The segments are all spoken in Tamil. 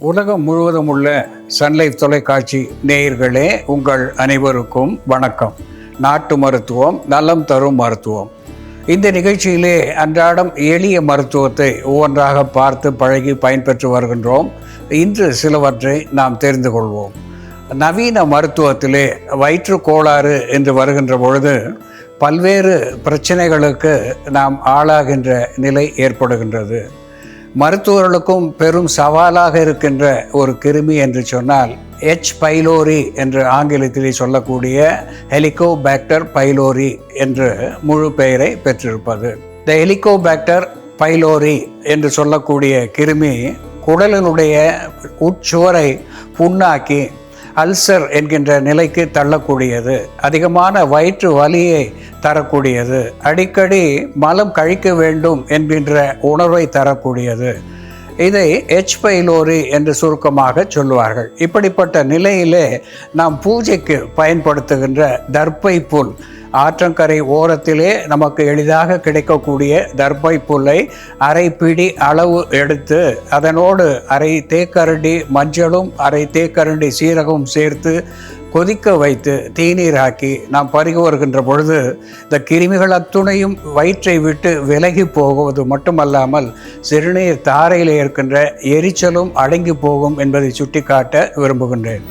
உலகம் முழுவதும் உள்ள சன்லைஃப் தொலைக்காட்சி நேயர்களே உங்கள் அனைவருக்கும் வணக்கம். நாட்டு மருத்துவம் நலம் தரும் மருத்துவம். இந்த நிகழ்ச்சியிலே அன்றாடம் எளிய மருத்துவத்தை ஒவ்வொன்றாக பார்த்து பழகி பயன்பெற்று வருகின்றோம். இன்று சிலவற்றை நாம் தெரிந்து கொள்வோம். நவீன மருத்துவத்திலே வயிற்று கோளாறு என்று வருகின்ற பொழுது பல்வேறு பிரச்சனைகளுக்கு நாம் ஆளாகின்ற நிலை ஏற்படுகின்றது. மருத்துவர்களுக்கும் பெரும் சவாலாக இருக்கின்ற ஒரு கிருமி என்று சொன்னால் எச் பைலோரி என்று ஆங்கிலத்திலே சொல்லக்கூடிய ஹெலிகோபாக்டர் பைலோரி என்று முழு பெயரை பெற்றிருப்பது. இந்த ஹெலிகோபாக்டர் பைலோரி என்று சொல்லக்கூடிய கிருமி குடலினுடைய உட்சுவரை புண்ணாக்கி அல்சர் என்கின்ற நிலைக்கு தள்ளக்கூடியது. அதிகமான வயிற்று வலியை தரக்கூடியது. அடிக்கடி மலம் கழிக்க வேண்டும் என்கின்ற உணர்வை தரக்கூடியது. இதை எச் பைலோரி என்று சுருக்கமாக சொல்லுவார்கள். இப்படிப்பட்ட நிலையிலே நாம் பூஜைக்கு பயன்படுத்துகின்ற தர்ப்பை புல் ஆற்றங்கரை ஓரத்திலே நமக்கு எளிதாக கிடைக்கக்கூடிய தர்ப்பை புல்லை அரை பிடி அளவு எடுத்து அதனோடு அரை தேக்கரண்டி மஞ்சளும் அரை தேக்கரண்டி சீரகமும் சேர்த்து கொதிக்க வைத்து தீநீராக்கி நாம் பருகி வருகின்ற பொழுது இந்த கிருமிகள் அத்துணையும் வயிற்றை விட்டு விலகி போகுவது மட்டுமல்லாமல் சிறுநீர் தாரையில் இருக்கின்ற எரிச்சலும் அடங்கி போகும் என்பதை சுட்டிக்காட்ட விரும்புகின்றேன்.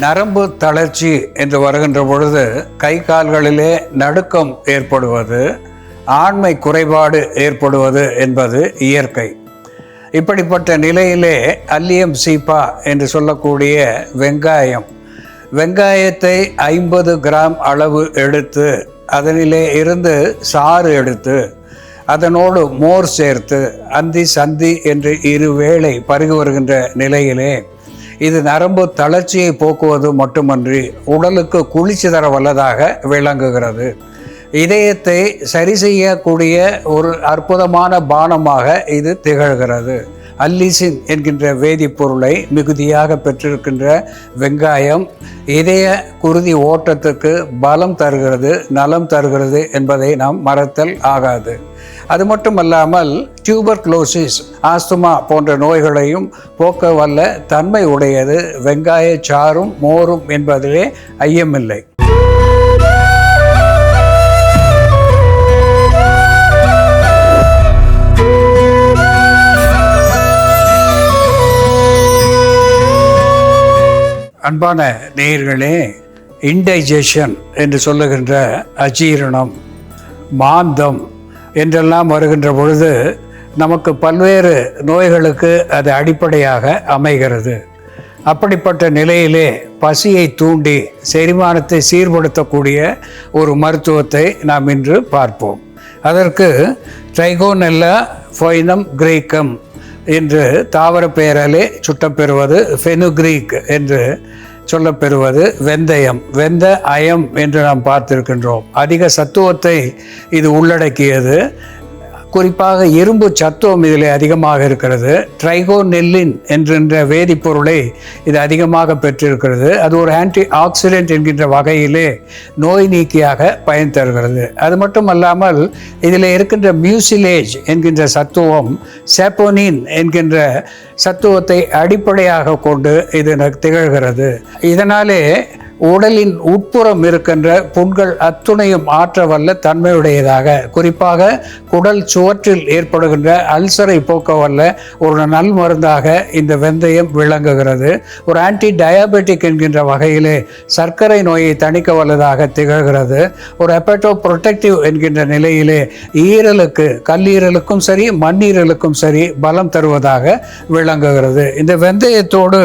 நரம்பு தளர்ச்சி என்று வருகின்ற பொழுது கை கால்களிலே நடுக்கம் ஏற்படுவது ஆண்மை குறைபாடு ஏற்படுவது என்பது இயற்கை. இப்படிப்பட்ட நிலையிலே அல்லியம் சீப்பா என்று சொல்லக்கூடிய வெங்காயம் வெங்காயத்தை ஐம்பது கிராம் அளவு எடுத்து அதனிலே இருந்து சாறு எடுத்து அதனோடு மோர் சேர்த்து அந்தி சந்தி என்று இரு வேளை பருகி வருகின்ற நிலையிலே இது நரம்பு தளர்ச்சியை போக்குவது மட்டுமன்றி உடலுக்கு குளிர்ச்சி தர வல்லதாக விளங்குகிறது. இதயத்தை சரி செய்யக்கூடிய ஒரு அற்புதமான பானமாக இது திகழ்கிறது. அல்லிசின் என்கின்ற வேதிப்பொருளை மிகுதியாக பெற்றிருக்கின்ற வெங்காயம் இதய குருதி ஓட்டத்துக்கு பலம் தருகிறது நலம் தருகிறது என்பதை நாம் மறத்தல் ஆகாது. அது மட்டுமல்லாமல் டியூபர் குளோசிஸ் ஆஸ்துமா போன்ற நோய்களையும் போக்க வல்ல தன்மை உடையது. வெங்காய சாறும் மோரும் என்பதிலே ஐயமில்லை. அன்பான நேயர்களே இன்டைஜஷன் என்று சொல்லுகின்ற அஜீரணம் மாந்தம் என்றெல்லாம் வருகின்ற பொழுது நமக்கு பல்வேறு நோய்களுக்கு அது அடிப்படையாக அமைகிறது. அப்படிப்பட்ட நிலையிலே பசியை தூண்டி செரிமானத்தை சீர்படுத்தக்கூடிய ஒரு மருத்துவத்தை நாம் இன்று பார்ப்போம். அதற்கு ட்ரைகோனெல்லா ஃபைனம் கிரேக்கம் என்று தாவர பெயராலே சுட்டப்பெறுவது ஃபெனுக்ரீக் என்று சொல்லப்பெறுவது வெந்தயம் வெந்த அயம் என்று நாம் பார்த்திருக்கின்றோம். அதிக சத்துவத்தை இது உள்ளடக்கியது. குறிப்பாக இரும்பு சத்துவம் இதில் அதிகமாக இருக்கிறது. ட்ரைகோநெல்லின் என்கின்ற வேதிப்பொருளை இது அதிகமாக பெற்றிருக்கிறது. அது ஒரு ஆன்டி ஆக்சிடென்ட் என்கின்ற வகையிலே நோய் நீக்கியாக பயன் தருகிறது. அது மட்டும் அல்லாமல் இதில் இருக்கின்ற மியூசிலேஜ் என்கின்ற சத்துவம் சேப்போனின் என்கின்ற சத்துவத்தை அடிப்படையாக கொண்டு இது திகழ்கிறது. இதனாலே உடலின் உட்புறம் இருக்கின்ற புண்கள் அத்துணையும் ஆற்ற வல்ல தன்மையுடையதாக. குறிப்பாக குடல் சுவற்றில் ஏற்படுகின்ற அல்சரை போக்க வல்ல ஒரு நல் மருந்தாக இந்த வெந்தயம் விளங்குகிறது. ஒரு ஆன்டி டயாபெட்டிக் என்கின்ற வகையிலே சர்க்கரை நோயை தணிக்க வல்லதாக திகழ்கிறது. ஒரு ஹெப்படோ புரொடெக்டிவ் என்கின்ற நிலையிலே ஈரலுக்கு கல்லீரலுக்கும் சரி மண்ணீரலுக்கும் சரி பலம் தருவதாக விளங்குகிறது. இந்த வெந்தயத்தோடு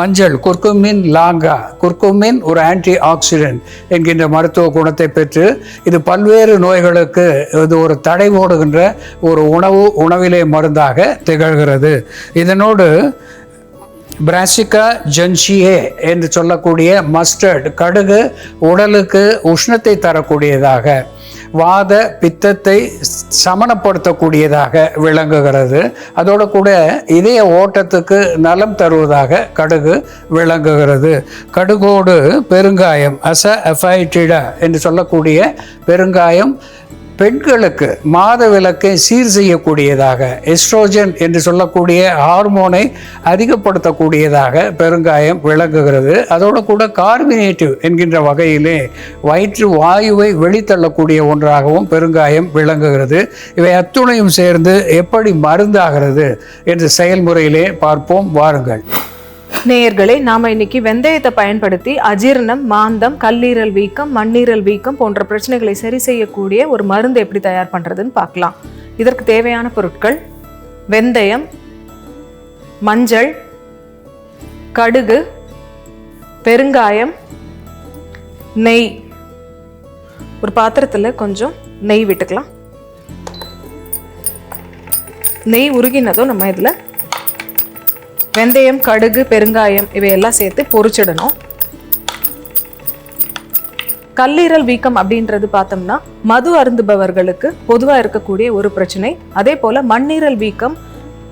மஞ்சள் குர்குமின் லாங்கா குர்குமின் ஒரு ஆன்டி ஆக்சிடென்ட் என்கின்ற மருத்துவ குணத்தை பெற்று இது பல்வேறு நோய்களுக்கு இது ஒரு தடை ஓடுகின்ற ஒரு உணவு உணவிலே மருந்தாக திகழ்கிறது. இதனோடு பிராசிகா ஜன்ஷியே என்று சொல்லக்கூடிய மஸ்டர்ட் கடுகு உடலுக்கு உஷ்ணத்தை தரக்கூடியதாக. வாத பித்தத்தை சமணப்படுத்தக்கூடியதாக விளங்குகிறது. அதோடு கூட இதய ஓட்டத்துக்கு நலம் தருவதாக கடுகு விளங்குகிறது. கடுகோடு பெருங்காயம் அச அஃபைட்டிடா என்று சொல்லக்கூடிய பெருங்காயம் பெண்களுக்கு மாதவிலக்கை சீர் செய்யக்கூடியதாக எஸ்ட்ரோஜன் என்று சொல்லக்கூடிய ஹார்மோனை அதிகப்படுத்தக்கூடியதாக பெருங்காயம் விளங்குகிறது. அதோடு கூட கார்பினேட்டிவ் என்கின்ற வகையிலே வயிற்று வாயுவை வெளித்தள்ளக்கூடிய ஒன்றாகவும் பெருங்காயம் விளங்குகிறது. இவை அத்துணையும் சேர்ந்து எப்படி மருந்தாகிறது என்ற செயல்முறையிலே பார்ப்போம். வாருங்கள். நேயர்களே நாம் இன்னைக்கு வெந்தயத்தை பயன்படுத்தி அஜீரணம் மாந்தம் கல்லீரல் வீக்கம் மண்ணீரல் வீக்கம் போன்ற பிரச்சனைகளை சரி செய்யக்கூடிய ஒரு மருந்து எப்படி தயார் பண்ணுறதுன்னு பார்க்கலாம். இதற்கு தேவையான பொருட்கள் வெந்தயம் மஞ்சள் கடுகு பெருங்காயம் நெய். ஒரு பாத்திரத்தில் கொஞ்சம் நெய் விட்டுக்கலாம். நெய் உருகினதும் நம்ம இதில் வெந்தயம் கடுகு பெருங்காயம் இவையெல்லாம் சேர்த்து பொறிச்சிடணும். கல்லீரல் வீக்கம் அப்படின்றது பார்த்தோம்னா மது அருந்துபவர்களுக்கு பொதுவாக இருக்கக்கூடிய ஒரு பிரச்சனை. அதே போல் மண்ணீரல் வீக்கம்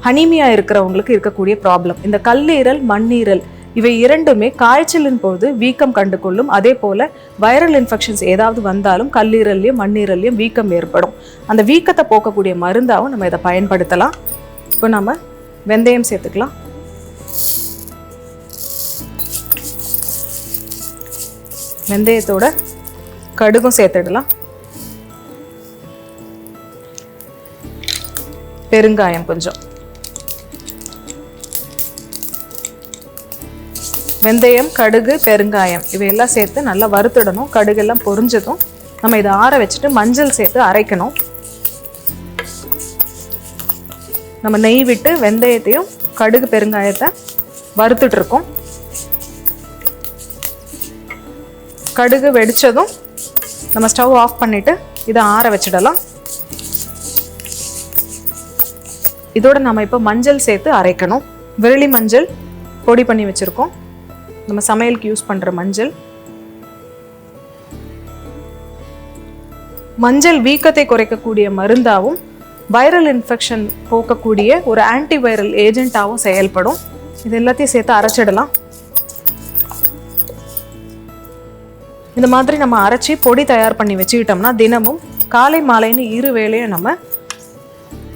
ஹனீமியா இருக்கிறவங்களுக்கு இருக்கக்கூடிய ப்ராப்ளம் இந்த கல்லீரல் மண்ணீரல் இவை இரண்டுமே காய்ச்சலின் போது வீக்கம் கண்டு கொள்ளும் அதே போல் வைரல் இன்ஃபெக்ஷன்ஸ் ஏதாவது வந்தாலும் கல்லீரல்லையும் மண்ணீரல்லையும் வீக்கம் ஏற்படும். அந்த வீக்கத்தை போக்கக்கூடிய மருந்தாகவும் நம்ம இதை பயன்படுத்தலாம். இப்போ நம்ம வெந்தயம் சேர்த்துக்கலாம். வெந்தயத்தோட கடுகும் சேர்த்துடலாம். பெருங்காயம் கொஞ்சம். வெந்தயம் கடுகு பெருங்காயம் இவையெல்லாம் சேர்த்து நல்லா வறுத்துடணும். கடுகெல்லாம் பொரிஞ்சதும் நம்ம இதை ஆற வச்சுட்டு மஞ்சள் சேர்த்து அரைக்கணும். நம்ம நெய் விட்டு வெந்தயத்தையும் கடுகு பெருங்காயத்தை வறுத்துட்ருக்கோம் கடுகு வெடிச்சதும் நம்ம ஸ்டவ் ஆஃப் பண்ணிவிட்டு இதை ஆற வச்சிடலாம். இதோடு நம்ம இப்போ மஞ்சள் சேர்த்து அரைக்கணும். விரலி மஞ்சள் பொடி பண்ணி வச்சுருக்கோம். நம்ம சமையலுக்கு யூஸ் பண்ணுற மஞ்சள். மஞ்சள் வீக்கத்தை குறைக்கக்கூடிய மருந்தாகவும் வைரல் இன்ஃபெக்ஷன் போக்கக்கூடிய ஒரு ஆன்டிவைரல் ஏஜென்ட்டாகவும் செயல்படும். இது எல்லாத்தையும் சேர்த்து அரைச்சிடலாம். இந்த மாதிரி நம்ம அரைச்சி பொடி தயார் பண்ணி வச்சுக்கிட்டோம்னா தினமும் காலை மாலைன்னு இரு வேளையும் நம்ம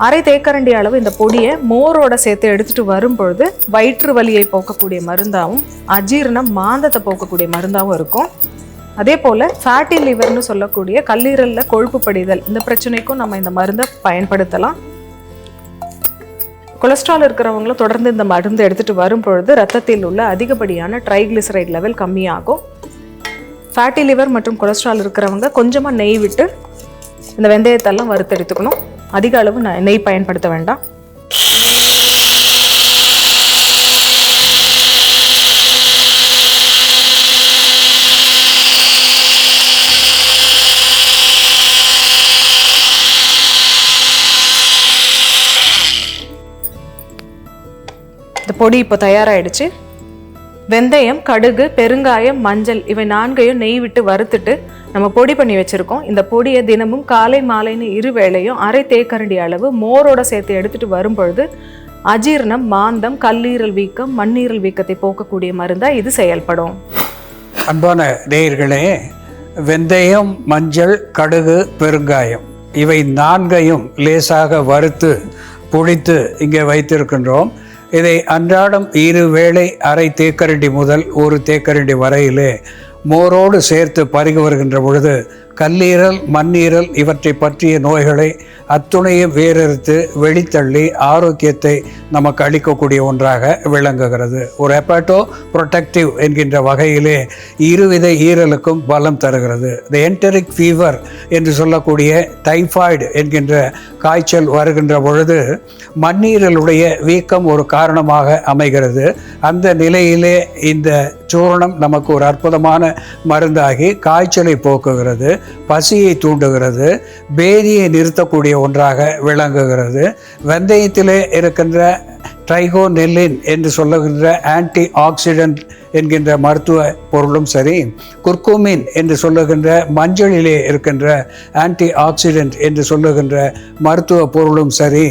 அரை தேக்கரண்டி அளவு இந்த பொடியை மோரோட சேர்த்து எடுத்துட்டு வரும்பொழுது வயிற்று வலியை போக்கக்கூடிய மருந்தாகவும் அஜீரணம் மாந்தத்தை போக்கக்கூடிய மருந்தாகவும் இருக்கும். அதே போல் ஃபேட்டி லிவர்னு சொல்லக்கூடிய கல்லீரலில் கொழுப்பு படிதல் இந்த பிரச்சனைக்கும் நம்ம இந்த மருந்தை பயன்படுத்தலாம். கொலஸ்ட்ரால் இருக்கிறவங்களும் தொடர்ந்து இந்த மருந்து எடுத்துகிட்டு வரும் பொழுது ரத்தத்தில் உள்ள அதிகப்படியான ட்ரைக்ளிசரைட் லெவல் கம்மியாகும். ஃபேட்டி லிவர் மற்றும் கொலஸ்ட்ரால் இருக்கிறவங்க கொஞ்சமாக நெய் விட்டு இந்த வெந்தயத்தெல்லாம் வறுத்தெடுத்துக்கணும். அதிக அளவு நெ- நெய் பயன்படுத்த வேண்டாம். இந்த பொடி இப்போ தயாராகிடுச்சு வெந்தயம் கடுகு பெருங்காயம் மஞ்சள் இவை நான்கையும் நெய் விட்டு வறுத்துட்டு நம்ம பொடி பண்ணி வச்சுருக்கோம். இந்த பொடியை தினமும் காலை மாலைன்னு இரு வேளையும் அரை தேக்கரண்டி அளவு மோரோட சேர்த்து எடுத்துகிட்டு வரும்பொழுது அஜீர்ணம் அஜீரணம் மாந்தம் கல்லீரல் வீக்கம் மண்ணீரல் வீக்கத்தை போக்கக்கூடிய மருந்தாக இது செயல்படும். அன்பான நேயர்களே வெந்தயம் மஞ்சள் கடுகு பெருங்காயம் இவை நான்கையும் லேசாக வறுத்து புளித்து இங்கே வைத்திருக்கின்றோம். இதை அன்றாடம் இரு வேளை அரை தேக்கரண்டி முதல் ஒரு தேக்கரண்டி வரையிலே மோரோடு சேர்த்து பருகி வருகின்ற பொழுது கல்லீரல் மண்ணீரல் இவற்றை பற்றிய நோய்களை அத்துணையும் வேறறுத்து வெளித்தள்ளி ஆரோக்கியத்தை நமக்கு அளிக்கக்கூடிய ஒன்றாக விளங்குகிறது. ஒரு ஹெப்பாட்டோ ப்ரொடெக்டிவ் என்கின்ற வகையிலே இருவித ஈரலுக்கும் பலம் தருகிறது. த என்டரிக் ஃபீவர் என்று சொல்லக்கூடிய டைஃபாய்டு என்கின்ற காய்ச்சல் வருகின்ற பொழுது மண்ணீரலுடைய வீக்கம் ஒரு காரணமாக அமைகிறது. அந்த நிலையிலே இந்த சூரணம் நமக்கு ஒரு அற்புதமான மருந்தாகி காய்ச்சலை போக்குகிறது. பசியை தூண்டுகிறது பேதியை நிறுத்தக்கூடிய ஒன்றாக விளங்குகிறது. வெந்தயத்திலே இருக்கின்ற ட்ரைகோநெல்லின் என்று சொல்லுகின்ற ஆன்டி ஆக்சிடென்ட் என்கின்ற மருத்துவ பொருளும் சரி குர்குமின் என்று சொல்லுகின்ற மஞ்சளிலே இருக்கின்ற ஆன்டி ஆக்சிடென்ட் என்று சொல்லுகின்ற மருத்துவ பொருளும் சரி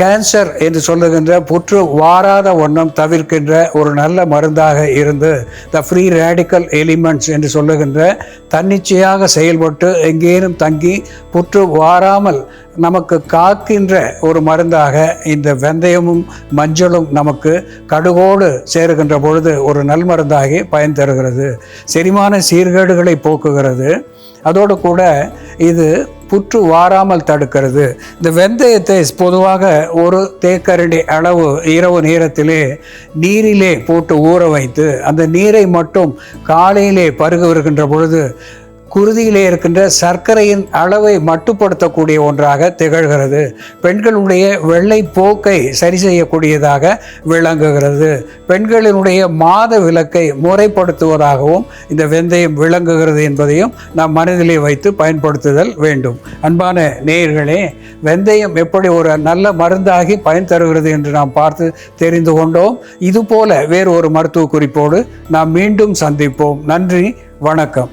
கேன்சர் என்று சொல்லுகின்ற புற்று வாராத ஒண்ணம் தவிர்க்கின்ற ஒரு நல்ல மருந்தாக இருந்து த ஃப்ரீ ரேடிக்கல் எலிமெண்ட்ஸ் என்று சொல்லுகின்ற தன்னிச்சையாக செயல்பட்டு எங்கேனும் தங்கி புற்று வாராமல் நமக்கு காக்கின்ற ஒரு மருந்தாக இந்த வெந்தயமும் மஞ்சளும் நமக்கு கடுகோடு சேருகின்ற பொழுது ஒரு நல் மருந்தாகி பயன் தருகிறது. செரிமான சீர்கேடுகளை போக்குகிறது. அதோடு கூட இது புற்று வாராமல் தடுக்கிறது. இந்த வெந்தயத்தை பொதுவாக ஒரு தேக்கரண்டி அளவு இரவு நேரத்திலே நீரிலே போட்டு ஊற வைத்து அந்த நீரை மட்டும் காலையிலே பருக வருகின்ற பொழுது குருதியிலே இருக்கின்ற சர்க்கரையின் அளவை மட்டுப்படுத்தக்கூடிய ஒன்றாக திகழ்கிறது. பெண்களுடைய வெள்ளை போக்கை சரி செய்யக்கூடியதாக விளங்குகிறது. பெண்களினுடைய மாத விலக்கை முறைப்படுத்துவதாகவும் இந்த வெந்தயம் விளங்குகிறது என்பதையும் நாம் மனதிலே வைத்து பயன்படுத்துதல் வேண்டும். அன்பான நேயர்களே வெந்தயம் எப்படி ஒரு நல்ல மருந்தாகி பயன் தருகிறது என்று நாம் பார்த்து தெரிந்து கொண்டோம். இதுபோல வேறு ஒரு மருத்துவ குறிப்போடு நாம் மீண்டும் சந்திப்போம். நன்றி வணக்கம்.